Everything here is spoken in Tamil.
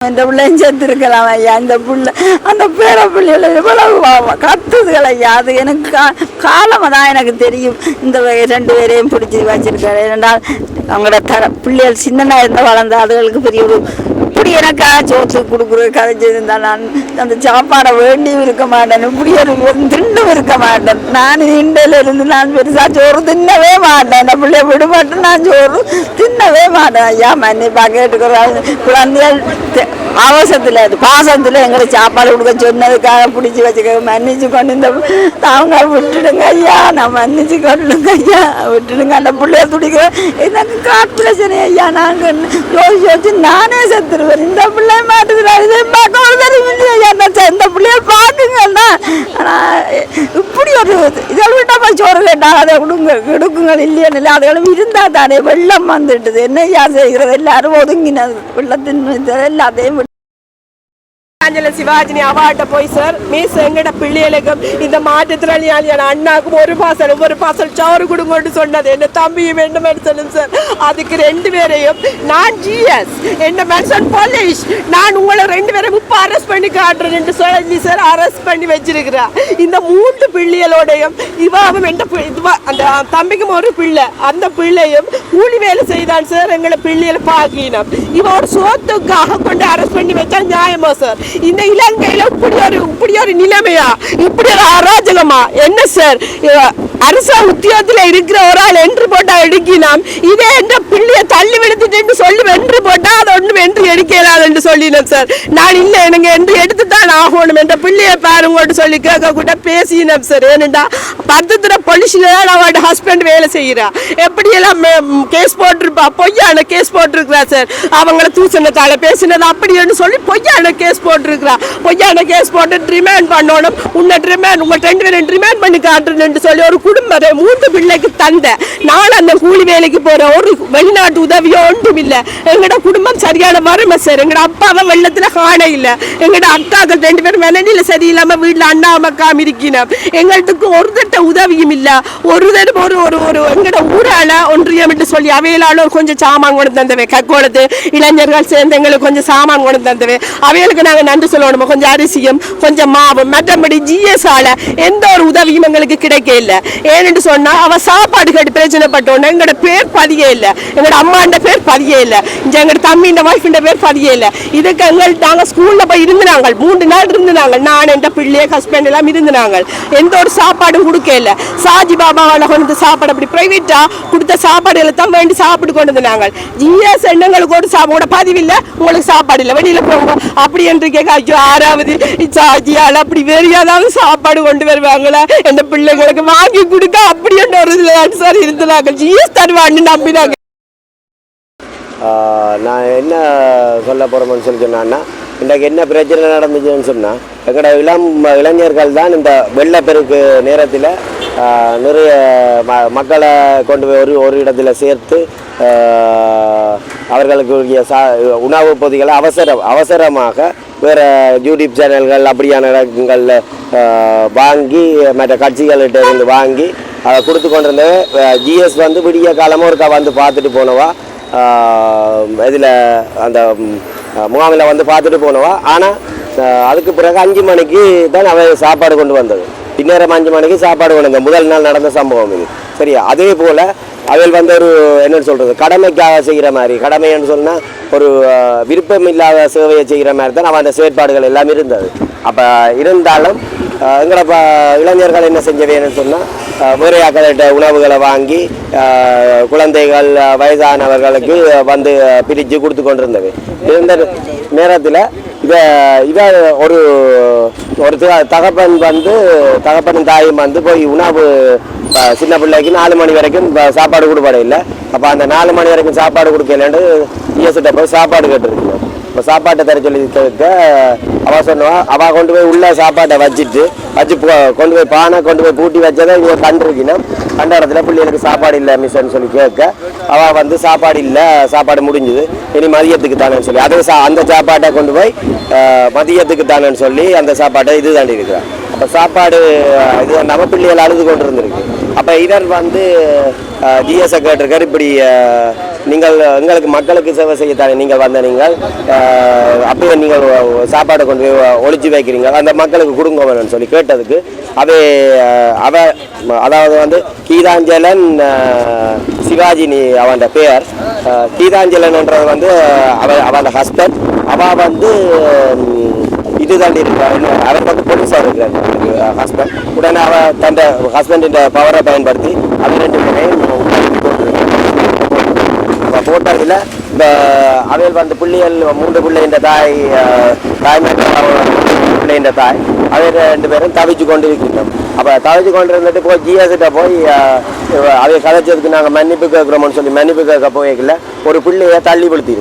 இந்த பிள்ளையும் செத்துருக்கலாம் ஐயா இந்த பிள்ளை அந்த பேர பிள்ளைகளை எவ்வளவு கத்துதுகள் ஐயா அது எனக்கு கா காலமாக தான் எனக்கு தெரியும். இந்த ரெண்டு பேரையும் பிடிச்சி வச்சிருக்காரு. ஏனென்றால் அவங்களோட தர பிள்ளைகள் சின்னனாக இருந்தால் வளர்ந்த அதுகளுக்கு பெரிய ஒரு இப்படி எனக்கா சோற்று கொடுக்குற கதைச்சிருந்தா நான் அந்த சாப்பாடை வேண்டியும் இருக்க மாட்டேன். இப்படி ஒரு திண்டும் இருக்க மாட்டேன். நான் இண்டையில இருந்து நான் பெருசா சோறு தின்னவே மாட்டேன். இந்த பிள்ளைய விட நான் சோறு தின்னவே மாட்டேன். ஐயா மன்னிப்பா கேட்டுக்கிறேன் குழந்தைகள் அவசரத்தில் அது பாசத்தில் எங்களுக்கு சாப்பாடு கொடுக்க சொன்னதுக்காக பிடிச்சி வச்சுக்க மன்னிச்சு கொண்டு இந்த அவங்க விட்டுடுங்க ஐயா. நான் மன்னிச்சு கொண்டுடுங்க ஐயா. விட்டுடுங்க. அந்த பிள்ளைய துடிக்கிறேன். எனக்கு காட் பிரச்சனை ஐயா. நாங்கள் யோசிச்சு யோசிச்சு நானே செத்துருவேன். இந்த பிள்ளை மாட்டுக்கிறாரு இதை பார்க்க ஒரு தடவை இந்த பிள்ளைய பார்க்குங்கண்ணா. ஆனால் இப்படி ஒரு இதை. விட்டா போய் சோறு கேட்டா அதை கொடுங்க கொடுக்குங்கள் இல்லையான்னு இல்லை. அதுகளும் இருந்தால் தானே வெள்ளம் வந்துட்டுது. என்ன ஐயா செய்கிறது? எல்லாரும் ஒதுங்கினது. வெள்ளத்தின் எல்லாத்தையும் விட்டு ஆஞ்சல சிவாஜினி அவார்ட்ட போய் சார் மீஸ் எங்கட பிள்ளைகளுக்கும் இந்த மாற்றுத்திறனாளியான அண்ணாக்கும் ஒரு பாசல் ஒரு பாசல் சோறு கொடுங்கன்னு சொன்னது என்ன தம்பியும் என்ன மென்சனும் சார் அதுக்கு ரெண்டு பேரையும் நான் ஜிஎஸ் என்ன மென்சன் போலீஸ் நான் உங்களை ரெண்டு பேரும் இப்ப அரெஸ்ட் பண்ணி காட்டுறேன்னு சொல்லி சார் அரெஸ்ட் பண்ணி வச்சிருக்கிறா இந்த மூன்று பிள்ளைகளோடையும் இவாவும் எந்த பி- இதுவா அந்த தம்பிக்கும் ஒரு பிள்ளை அந்த பிள்ளையும் கூலி வேலை செய்தான் சார் எங்களை பிள்ளைகளை பாக்கினோம் இவ ஒரு சோத்துக்காக கொண்டு அரெஸ்ட் பண்ணி வச்சா நியாயமா சார் இந்த இலங்கையில் இப்படி ஒரு இப்படி ஒரு நிலைமையா? இப்படி ஒரு அராஜகமா? என்ன சார்? அரச உத்தியோகத்துல இருக்கிற ஒரு ஆள் என்று போட்டா எடுக்கலாம். இதே என்ற பிள்ளையை தள்ளி விடுத்துட்டு சொல்லி வென்று போட்டா அது ஒன்றும் என்று எடுக்கலாம் என்று சொல்லினேன் சார். நான் இல்ல எனக்கு என்று எடுத்து தான் தான் ஆகணும் என்ற பிள்ளைய பாருங்கன்னு சொல்லி கேட்க கூட பேசினோம் சார் ஏனண்டா பத்தத்துல பொலிஷில் தான் அவட ஹஸ்பண்ட் வேலை செய்கிறா எப்படியெல்லாம் கேஸ் போட்டிருப்பா? பொய்யான கேஸ் போட்டிருக்கிறா சார் அவங்கள தூசணத்தால் பேசினது அப்படின்னு சொல்லி பொய்யான கேஸ் போட்டிருக்கிறா. பொய்யான கேஸ் போட்டு ரிமாண்ட் பண்ணணும். உன்னை ரிமாண்ட் உங்கள் ரெண்டு பேரும் ரிமாண்ட் பண்ணி காட்டுறேன்னு சொல்லி ஒரு குடும்பத்தை மூன்று பிள்ளைக்கு தந்த. நான் அந்த கூலி வேலைக்கு போற ஒரு வெளிநாட்டு உதவியோ ஒன்றும் இல்லை. எங்களோட குடும்பம் சரியான மருமை சார் எங்களோட அப்பாவை வெள்ளத்தில் காண இல்லை. எங்களோட அக்காக்கள் ரெண்டு பேரும் மனநிலை சரியில்லாம வீட்டில் அண்ணா அம்மாக்காம இருக்கணும் எங்களுக்கு ஒரு தட்ட உதவியும் இல்ல. ஒரு தடவை ஒரு ஒரு ஒரு எங்களோட ஊரால ஒன்றியம் என்று சொல்லி அவையிலால கொஞ்சம் சாமான் கொண்டு தந்தவை. கக்கோளத்து இளைஞர்கள் சேர்ந்து எங்களுக்கு கொஞ்சம் சாமான் கொண்டு தந்தவை. அவைகளுக்கு நாங்கள் நன்றி சொல்லணும்? கொஞ்சம் அரிசியும் கொஞ்சம் மாவும் மற்றபடி ஜிஎஸ்ஆல எந்த ஒரு உதவியும் எங்களுக்கு கிடைக்க இல்லை. ஏன்னு சொன்னால் அவள் சாப்பாடு கேட்டு பிரச்சனைப்பட்டோன்னு எங்களோட பேர் பதிய இல்லை. எங்களோட அம்மாண்ட பேர் பதிய இல்லை. இங்க எங்களோட தம்பிண்ட ஒய்ஃபிண்ட பேர் பதிய இல்லை. இதுக்கு எங்கள் நாங்கள் ஸ்கூலில் போய் இருந்தாங்க மூன்று நாள் இருந்தாங்க நான் என் பிள்ளைய ஹஸ்பண்ட் எல்லாம் இருந்தாங்க எந்த ஒரு சாப்பாடும் கொடுக்க சாஜி பாபாவால் கொண்டு வந்து சாப்பாடு அப்படி பிரைவேட்டா கொடுத்த சாப்பாடுகளை தான் வேண்டி சாப்பிட்டு கொண்டு வந்தாங்க. ஜிஎஸ் எண்ணங்களுக்கு ஒரு சாப்பாடு பதிவு இல்ல உங்களுக்கு சாப்பாடு இல்லை. வெளியில போங்க. அப்படி என்று கேட்க ஐயோ ஆறாவது சாஜியால் அப்படி வேறு ஏதாவது சாப்பாடு கொண்டு வருவாங்களா? எந்த பிள்ளைங்களுக்கு வாங்கி கொடுக்க அப்படி என்ற ஒரு இதுல சார் இருந்தாங்க ஜிஎஸ் தருவான்னு நம்பினாங்க. ஆஹ் நான் என்ன சொல்ல போகிறோம்னு சொல்லி சொன்னான்னா இன்றைக்கு என்ன பிரச்சனை நடந்துச்சுன்னு சொன்னால் எங்களோட இளம் இளைஞர்கள் தான் இந்த வெள்ளப்பெருக்கு நேரத்தில் நிறைய ம மக்களை கொண்டு போய் ஒரு ஒரு இடத்துல சேர்த்து அவர்களுக்கு சா உணவுப் பொதிகளை அவசர அவசரமாக வேறு யூடியூப் சேனல்கள் அப்படியான இடங்களில் வாங்கி மற்ற கட்சிகள்கிட்ட இருந்து வாங்கி அதை கொடுத்து கொண்டிருந்த ஜிஎஸ் வந்து விடிய காலமாக ஒருக்கா வந்து பார்த்துட்டு போனவா இதில் அந்த முகாமில் வந்து பார்த்துட்டு போனவா ஆனால் அதுக்கு பிறகு அஞ்சு மணிக்கு தான் அவன் சாப்பாடு கொண்டு வந்தது. பின்னேரம் அஞ்சு மணிக்கு சாப்பாடு கொண்டு வந்தேன் முதல் நாள் நடந்த சம்பவம் இது. சரியா? அதே போல் அவள் வந்து ஒரு என்னன்னு சொல்கிறது கடமைக்காக செய்கிற மாதிரி கடமைன்னு சொன்னால் ஒரு விருப்பம் இல்லாத சேவையை செய்கிற மாதிரி தான் அவன் அந்த செயற்பாடுகள் எல்லாம் இருந்தது. அப்போ இருந்தாலும் எங்களை இளைஞர்கள் என்ன செஞ்சவேன்னு சொன்னால் வேறு உணவுகளை வாங்கி குழந்தைகள் வயதானவர்களுக்கு வந்து பிரித்து கொடுத்து கொண்டிருந்தது. இந்த நேரத்தில் இதை இதை ஒரு ஒரு தகப்பன் வந்து தகப்பனும் தாயும் வந்து போய் உணவு சின்ன பிள்ளைக்கு நாலு மணி வரைக்கும் சாப்பாடு கொடுப்பாடு இல்லை. அப்போ அந்த நாலு மணி வரைக்கும் சாப்பாடு கொடுக்கலன்ட்டு இயசிட்ட போய் சாப்பாடு கேட்டுருக்கணும். இப்போ சாப்பாட்டை தர சொல்லி தவிர்க்க அவள் சொன்னவா அவள் கொண்டு போய் உள்ள சாப்பாட்டை வச்சுட்டு வச்சு கொண்டு போய் பானை கொண்டு போய் பூட்டி வச்சதான் இங்கே கண்டிருக்கணும் கண்ட இடத்துல பிள்ளைகளுக்கு சாப்பாடு இல்லை மிஸ்ன்னு சொல்லி கேட்க அவள் வந்து சாப்பாடு இல்லை சாப்பாடு முடிஞ்சுது. இனி மதியத்துக்கு தானேன்னு சொல்லி அதே சா அந்த சாப்பாட்டை கொண்டு போய் மதியத்துக்கு தானேன்னு சொல்லி அந்த சாப்பாட்டை இது தாண்டி இருக்கிறான் அப்போ சாப்பாடு இது நம்ம பிள்ளைகள் அழுது கொண்டு இருந்திருக்கு அப்போ இவர் வந்து ஜிஎஸ் கேட்டிருக்காரு இப்படி நீங்கள் எங்களுக்கு மக்களுக்கு சேவை செய்யத்தானே நீங்கள் வந்த நீங்கள்? அப்படியே நீங்கள் சாப்பாடு கொண்டு போய் ஒளிச்சு வைக்கிறீங்க. அந்த மக்களுக்கு கொடுங்க வேணும்னு சொல்லி கேட்டதுக்கு. அவை அவ அதாவது வந்து கீதாஞ்சலன் சிவாஜினி அவன் பெயர். கீதாஞ்சலன்ன்றது வந்து அவ அவன் ஹஸ்பண்ட் அவ வந்து ம், இது தாண்டி இருக்கிறார் அவர் வந்து போலீஸாக இருக்கிறார் ஹஸ்பண்ட் உடனே அவ தன் ஹஸ்பண்டின் பவரை பயன்படுத்தி அவர் ரெண்டு பேரையும் போட்டதில் இந்த அவையில் வந்து பிள்ளைகள் மூன்று பிள்ளைன்ற தாய் அஹ், பிள்ளை பிள்ளைன்ற தாய் அவை ரெண்டு பேரும் தவிச்சு கொண்டு இருக்கின்றோம் அப்போ தவிச்சு கொண்டு இருந்துட்டு போய் ஜிஎஸ்கிட்ட போய் அவையை கதைச்சதுக்கு நாங்கள் மன்னிப்பு கேட்குறோம்னு சொல்லி மன்னிப்பு கேட்க போய்க்கல ஒரு பிள்ளையை தள்ளி படுத்தி